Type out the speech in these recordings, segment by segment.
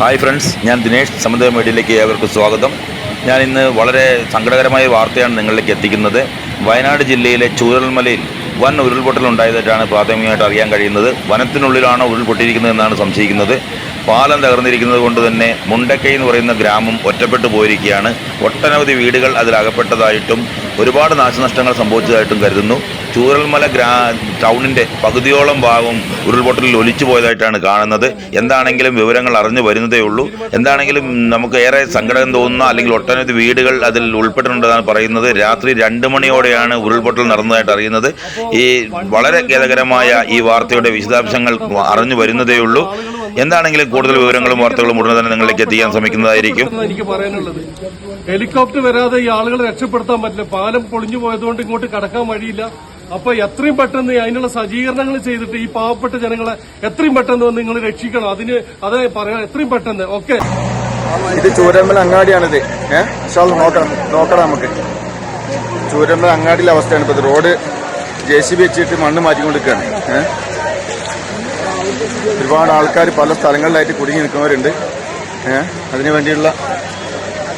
Hi friends ഞാൻ ദിനേഷ് സമുദ്ര മീഡിയയിലേക്ക് ഏവർക്കും സ്വാഗതം. ഞാൻ ഇന്ന് വളരെ സങ്കടകരമായ വാർത്തയാണ് നിങ്ങളിലേക്ക് എത്തിക്കുന്നത്. വയനാട് ജില്ലയിലെ ചൂരൽമലയിൽ വൻ ഉരുൾപൊട്ടൽ ഉണ്ടായതായിട്ടാണ് പ്രാഥമികമായിട്ട് അറിയാൻ കഴിയുന്നത്. വനത്തിനുള്ളിലാണ് ഉരുൾപൊട്ടിയിരിക്കുന്നതെന്നാണ് സംശയിക്കുന്നത്. പാലം തകർന്നിരിക്കുന്നത് കൊണ്ട് തന്നെ മുണ്ടക്കൈ എന്ന് പറയുന്ന ഗ്രാമം ഒറ്റപ്പെട്ടു പോയിരിക്കുകയാണ്. ഒട്ടനവധി വീടുകൾ അതിലകപ്പെട്ടതായിട്ടും ഒരുപാട് നാശനഷ്ടങ്ങൾ സംഭവിച്ചതായിട്ടും കരുതുന്നു. ചൂരൽമല ഗ്രാ ടൗണിന്റെ പകുതിയോളം ഭാഗം ഉരുൾപൊട്ടലിൽ ഒലിച്ചു പോയതായിട്ടാണ് കാണുന്നത്. എന്താണെങ്കിലും വിവരങ്ങൾ അറിഞ്ഞു വരുന്നതേ ഉള്ളൂ. എന്താണെങ്കിലും നമുക്ക് ഏറെ സങ്കടം തോന്നുന്ന അല്ലെങ്കിൽ ഒട്ടനവധി വീടുകൾ അതിൽ ഉൾപ്പെട്ടിട്ടുണ്ടെന്നാണ് പറയുന്നത്. രാത്രി രണ്ട് മണിയോടെയാണ് ഉരുൾപൊട്ടൽ നടന്നതായിട്ട് അറിയുന്നത്. ഈ വളരെ ഖേദകരമായ ഈ വാർത്തയുടെ വിശദാംശങ്ങൾ അറിഞ്ഞു വരുന്നതേ ഉള്ളൂ. എന്താണെങ്കിലും കൂടുതൽ വിവരങ്ങളും വാർത്തകളും ഉടനെ തന്നെ നിങ്ങളിലേക്ക് എത്തിക്കാൻ ശ്രമിക്കുന്നതായിരിക്കും. എനിക്ക് പറയാനുള്ളത്. ഹെലികോപ്റ്റർ വരാതെ ഈ ആളുകളെ രക്ഷപ്പെടുത്താൻ പറ്റില്ല. പാലം പൊളിഞ്ഞു പോയതുകൊണ്ട് ഇങ്ങോട്ട് കടക്കാൻ വഴിയില്ല. അപ്പൊ എത്രയും പെട്ടെന്ന് അതിനുള്ള സജ്ജീകരണങ്ങൾ ചെയ്തിട്ട് ഈ പാവപ്പെട്ട ജനങ്ങളെ എത്രയും പെട്ടെന്ന് നിങ്ങൾ രക്ഷിക്കണം. അതിന് അത് പറയാം എത്രയും പെട്ടെന്ന്. ഓക്കെ? ഇത് ചൂരമ്മൽ അങ്ങാടിയാണിത്. ഏഹ് നോക്കണം നോക്കണം നമുക്ക്. ചൂരമ്മൽ അങ്ങാടിയിലെ അവസ്ഥയാണ് ഇപ്പൊ റോഡ് ജെ സി ബി വെച്ചിട്ട് മണ്ണ് മാറ്റിക്കൊണ്ടിരിക്കുകയാണ്. ഒരുപാട് ആൾക്കാർ പല സ്ഥലങ്ങളിലായിട്ട് കുടുങ്ങി നിൽക്കുന്നവരുണ്ട്. ഏഹ് അതിനു വേണ്ടിയുള്ള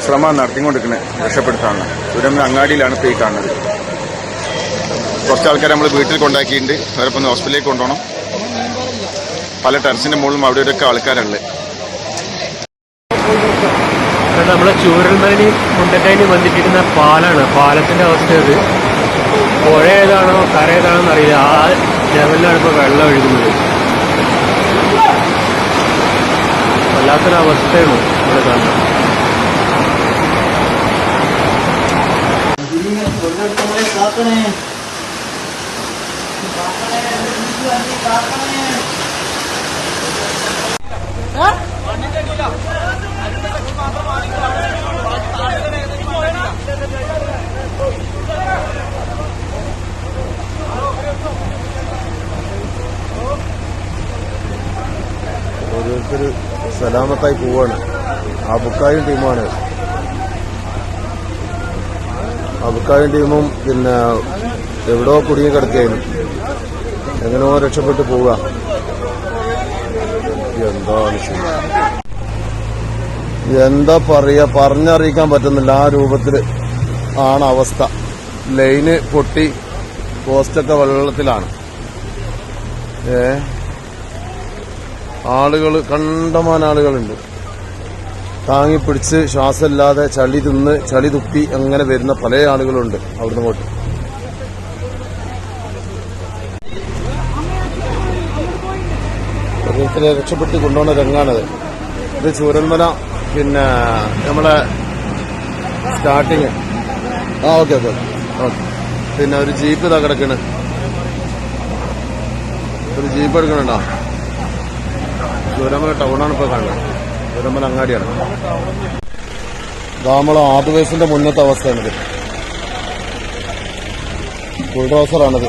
ശ്രമം നടത്തിക്കൊണ്ടിരിക്കുന്നത് രക്ഷപ്പെടുത്താനുള്ള. ചൂരമ്മൽ അങ്ങാടിയിലാണ് ഇപ്പോൾ ഈ കാണുന്നത്. കുറച്ച് ആൾക്കാർ നമ്മൾ വീട്ടിൽ കൊണ്ടാക്കിയിട്ടുണ്ട്. അവരപ്പം ഒന്ന് ഹോസ്പിറ്റലിലേക്ക് കൊണ്ടുപോകണം. പല ടെറസിന്റെ മുകളിലും അവിടെ ഇവിടെയൊക്കെ ആൾക്കാരുള്ളത് അത് നമ്മളെ ചൂരൽമലി വന്നിട്ടിരുന്ന ബന്ധിപ്പിക്കുന്ന പാലാണ്. പാലത്തിന്റെ അവസ്ഥ ഇത്. പുഴ ഏതാണോ കര ഏതാണോ എന്നറിയില്ല ആ ലെവലിലാണ് ഇപ്പോൾ വെള്ളം ഒഴുകുന്നത്. വല്ലാത്തൊരു അവസ്ഥയാണ് ഇവിടെ കാണുന്നത്. ഓരോരുത്തർ സലാമത്തായി പോവാണ്. ആ ബുക്കായും ടീമാണ് ആ ബുക്കായും ടീമും പിന്നെ എവിടോ കുടുങ്ങി കിടക്കുകയായിരുന്നു. എങ്ങനെയോ രക്ഷപ്പെട്ടു പോവുക. എന്താണ് എന്താ പറയാ? പറഞ്ഞറിയിക്കാൻ പറ്റുന്നില്ല. ആ രൂപത്തിൽ ആണ് അവസ്ഥ. ലൈന് പൊട്ടി പോസ്റ്റൊക്കെ വെള്ളത്തിലാണ്. ഏ? ആളുകൾ കണ്ടമാൻ ആളുകളുണ്ട്. താങ്ങിപ്പിടിച്ച് ശ്വാസമില്ലാതെ ചളി തിന്ന് ചളി തുപ്പി അങ്ങനെ വരുന്ന പല ആളുകളുണ്ട് അവിടുന്ന് ഇങ്ങോട്ട്. ഓരോരുത്തരെ രക്ഷപ്പെട്ട് കൊണ്ടുപോകുന്ന രംഗാണത്. ഇത് ചൂരന്മല പിന്നെ നമ്മളെ സ്റ്റാർട്ടിങ് ആ ഓക്കെ ഓക്കെ ഓക്കെ പിന്നെ ഒരു ജീപ്പ് ഇതാ കിടക്കണ്. ഒരു ജീപ്പ് എടുക്കണുണ്ടോ? ചൂരന്മല ടൗണാണ് ഇപ്പോൾ കാണുന്നത്. ചൂരന്മല അങ്ങാടിയാണ്. നമ്മളെ ആദിവേസിന്റെ മുന്നത്തെ അവസ്ഥയാണിത്. ബുൾഡോസറാണിത്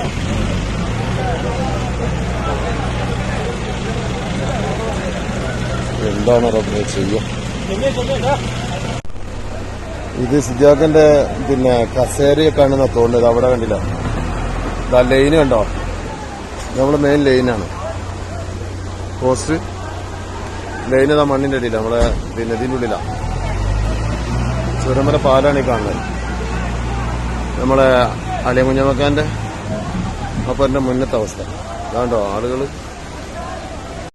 എന്താണ് റബ്ബെ ചെയ്യുക ഇത് സിദ്ധാക്കന്റെ പിന്നെ കസേരയൊക്കെയാണ് എന്നാ തോന്നുന്നത് അവിടെ കണ്ടില്ല. ഇതാ ലൈൻ കണ്ടോ? നമ്മൾ മെയിൻ ലൈനാണ് പോസ്റ്റ് ലൈൻ ഇതാ മണ്ണിന്റെ അടിയില്ല നമ്മളെ പിന്നെ ഇതിന്റെ ഉള്ളിലാ. ചുരമല പാലാണ് ഈ കാണുന്നത്. നമ്മളെ അലിയ കുഞ്ഞമ്മക്കാന്റെ അപ്പന്റെ മുന്നത്തെ അവസ്ഥ. അതാണ്ടോ ആളുകൾ